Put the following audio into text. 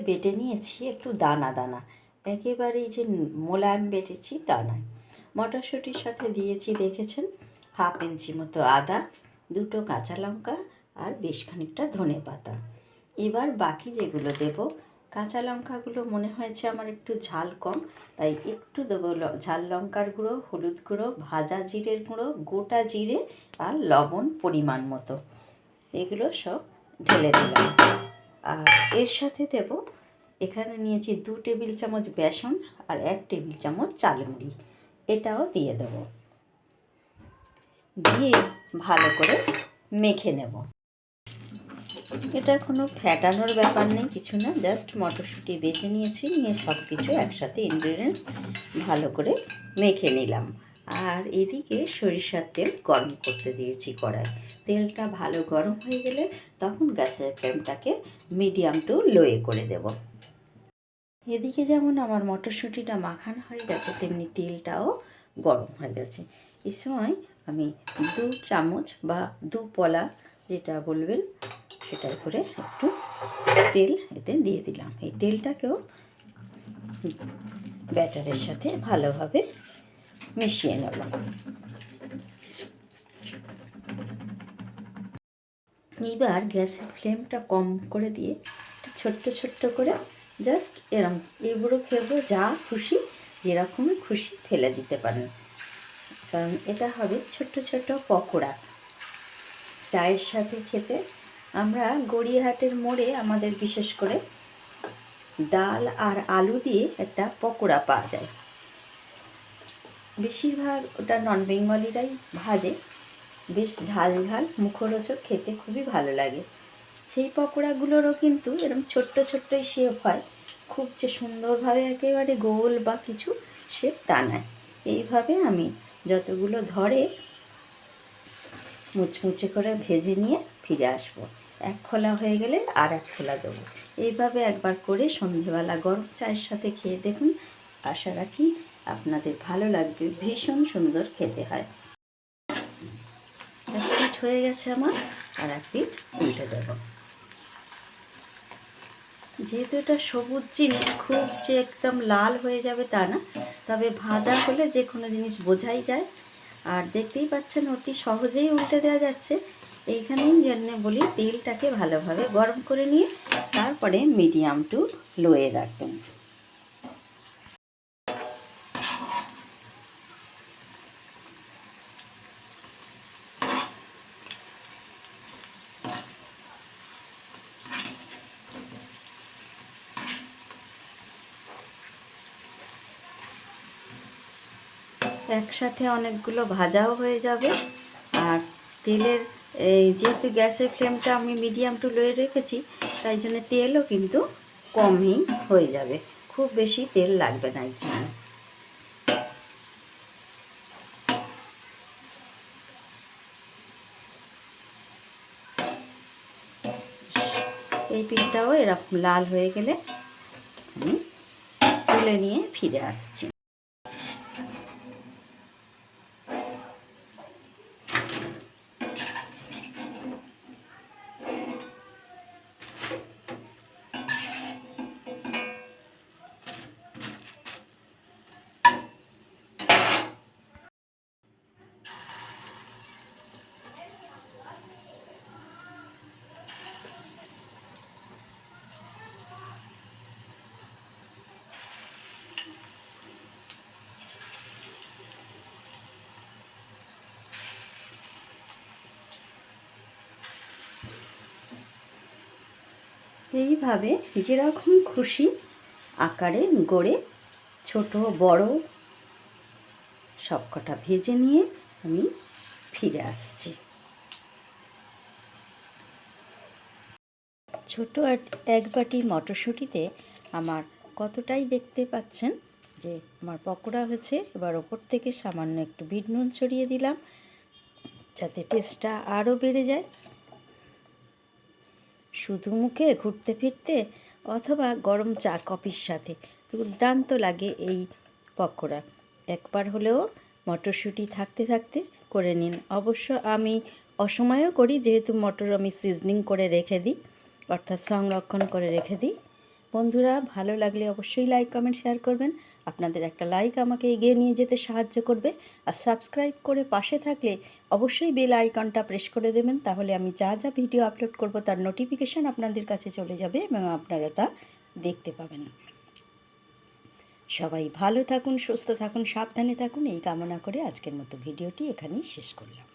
বেটে নিয়েছি একটু দানা দানা। একেবারেই যে মোলায়েম বেটেছি তা নয়। মটরশুঁটির সাথে দিয়েছি দেখেছেন? হাফ ইঞ্চি মতো আদা, দুটো কাঁচা লঙ্কা আর বেশ খানিকটা ধনে পাতা। এবার বাকি যেগুলো দেব, কাঁচা লঙ্কাগুলো মনে হয়েছে আমার একটু ঝাল কম, তাই একটু দেবো ঝাল লঙ্কার গুঁড়ো, হলুদ গুঁড়ো, ভাজা জিরের গুঁড়ো, গোটা জিরে আর লবণ পরিমাণ মতো। এগুলো সব ঢেলে দিলাম। আর এর সাথে দেব এখানে নিয়েছি দু টেবিল চামচ বেসন আর এক টেবিল চামচ চালমুড়ি। এটাও দিয়ে দেব। দিয়ে ভালো করে মেখে নেব। এটা কোনো ফ্যাটানোর ব্যাপার নেই, কিছু না, জাস্ট মটরশুঁটি বেটে নিয়েছি, নিয়ে সব কিছু একসাথে ইনগ্রিডিয়েন্টস ভালো করে মেখে নিলাম। আর এদিকে সরিষার তেল গরম করতে দিয়েছি কড়াই। তেলটা ভালো গরম হয়ে গেলে তখন গ্যাসের ফ্লেমটাকে মিডিয়াম টু লোয়ে করে দেব। এদিকে যেমন আমার মটরশুঁটিটা মাখানো হয়ে গেছে, তেমনি তেলটাও গরম হয়ে গেছে। এই সময় আমি দু চামচ বা দু পলা যেটা বলবেন সেটাই করে একটু তেল এতে দিয়ে দিলাম। এই তেলটাকেও ব্যাটারের সাথে ভালোভাবে মিশিয়ে নেব এবার গ্যাসের ফ্লেমটা কম করে দিয়ে একটু ছোট্ট ছোট্ট করে জাস্ট এরম এবড়ো খেবড়ো যা খুশি, যেরকমই খুশি ফেলে দিতে পারেন। কারণ এটা হবে ছোট্ট ছোট্ট পকোড়া। চায়ের সাথে খেতে আমরা গড়িয়াহাটের মোড়ে আমাদের বিশেষ করে ডাল আর আলু দিয়ে একটা পকোড়া পাওয়া যায়। বেশিরভাগ ওটা নন বেঙ্গলিরাই ভাজে। বেশ ঝাল ঝাল, মুখরোচক, খেতে খুবই ভালো লাগে। সেই পকোড়াগুলোরও কিন্তু এরকম ছোট্ট ছোট্টই শেপ হয়। খুব যে সুন্দরভাবে একেবারে গোল বা কিছু শেপ তা নয়। এইভাবে আমি যতগুলো ধরে মুচমুচে করে ভেজে নিয়ে ফিরে আসব। এক খোলা হয়ে গেলে আর এক খোলা দেবো। এইভাবে একবার করে সন্ধেবেলা গরম চায়ের সাথে খেয়ে দেখুন। আশা রাখি আপনাদের ভালো লাগবে, ভীষণ সুন্দর খেতে হয়। এক পিঠ হয়ে গেছে আমার, আর এক পিঠ উল্টে দেবো। যেহেতু এটা সবুজ জিনিস, খুব যে একদম লাল হয়ে যাবে তা না, তবে ভাজা হলে যে কোনো জিনিস বোঝাই যায়। আর দেখতেই পাচ্ছেন, অতি সহজেই উল্টে দেওয়া যাচ্ছে। এইখানেই জন্য বলি, তেলটাকে ভালোভাবে গরম করে নিয়ে, তারপরে মিডিয়াম টু লোয়ে রাখবেন। একসাথে অনেকগুলো ভাজাও হয়ে যাবে। আর তেলের এই যেহেতু গ্যাসের ফ্লেমটা আমি মিডিয়াম টু লোয়ে রেখেছি, তাই জন্য তেলও কিন্তু কমই হয়ে যাবে। খুব বেশি তেল লাগবে না এর জন্য। এই পিঠটাও এরকম লাল হয়ে গেলে আমি তুলে নিয়ে ফিরে আসছি। এইভাবে যেরকম খুশি আকারে গড়ে ছোট, বড় সবকটা ভেজে নিয়ে আমি ফিরে আসছি। ছোট এক বাটি মটরশুঁটিতে আমার কতটাই দেখতে পাচ্ছেন যে আমার পকোড়া হয়েছে, এবার ওপর থেকে সামান্য একটু বিট নুন ছড়িয়ে দিলাম, যাতে টেস্টটা আরও বেড়ে যায়। শুধু মুখে ঘুরতে ফিরতে অথবা গরম চা, কফির সাথে। দুর্দান্ত লাগে এই পকোড়া। একবার হলেও মটরশুঁটি থাকতে থাকতে করে নিন। অবশ্য আমি অসময়েও করি, যেহেতু মটর আমি সিজনিং করে রেখে দিই, অর্থাৎ সংরক্ষণ করে রেখে দিই। বন্ধুরা, ভালো লাগলে অবশ্যই লাইক, কমেন্ট, শেয়ার করবেন। আপনাদের একটা লাইক আমাকে এগিয়ে নিয়ে যেতে সাহায্য করবে। আর সাবস্ক্রাইব করে পাশে থাকলে অবশ্যই বেল আইকনটা প্রেস করে দেবেন, তাহলে আমি যা যা ভিডিও আপলোড করব তার নোটিফিকেশান আপনাদের কাছে চলে যাবে এবং আপনারা তা দেখতে পাবেন। সবাই ভালো থাকুন, সুস্থ থাকুন, সাবধানে থাকুন, এই কামনা করে আজকের মতো ভিডিওটি এখানেই শেষ করলাম।